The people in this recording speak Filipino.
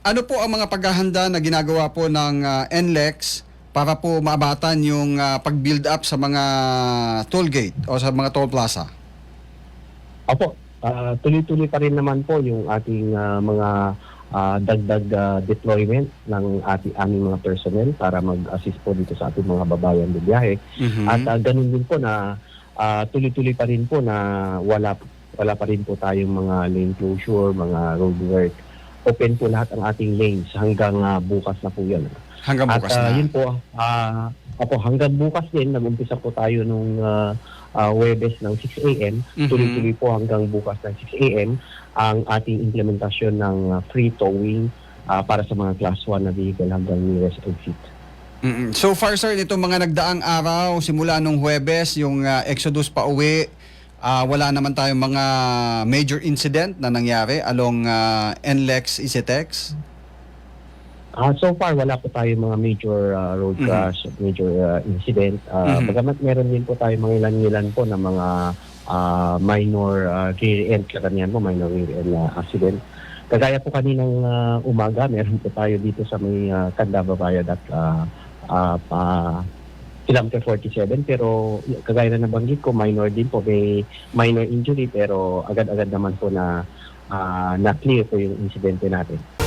ano po ang mga paghahanda na ginagawa po ng ah, NLEX para po maabatan yung ah, pag-build up sa mga toll gate o sa mga toll plaza? Opo, ah, tuloy-tuloy pa rin naman po yung ating ah, mga ah, dagdag ah, deployment ng ating aming mga personnel para mag-assist po dito sa ating mga babayan ng biyahe. Mhm. At ah, ganun din po na ah, tuloy-tuloy pa rin po na wala wala pa rin po tayong mga lane closure, mga road work. Open po lahat ang ating lanes hanggang ah, bukas na po yan. Hanggang At bukas ah, na. yun po, ah, opo, hanggang bukas din, nag-umpisa po tayo nung ah, ah, Webes ng 6 a.m. Mhm. Tuloy-tuloy po hanggang bukas ng 6 a.m. ang ating implementasyon ng ah, free towing ah, para sa mga class 1 na vehicle hanggang nearest exit. Mm-mm. So far sir, nitong mga nagdaang araw, simula nung Huwebes, yung ah, Exodus pa uwi, ah, wala naman tayong mga major incident na nangyari along ah, NLEX Isitex. Ah, so far, wala po tayo mga major ah, road Mhm. crash, major ah, incident. Uh, Mhm. Bagamat meron din po tayo mga ilan-ilan po na mga ah, minor uh, rear end, karamihan po minor rear end na accident. Kagaya po kaninang ah, umaga, meron po tayo dito sa may uh, Bayad at uh, uh, pa kilometer 47 pero kagaya na nabanggit ko minor din po may minor injury pero agad-agad naman po na ah, na clear po yung insidente natin.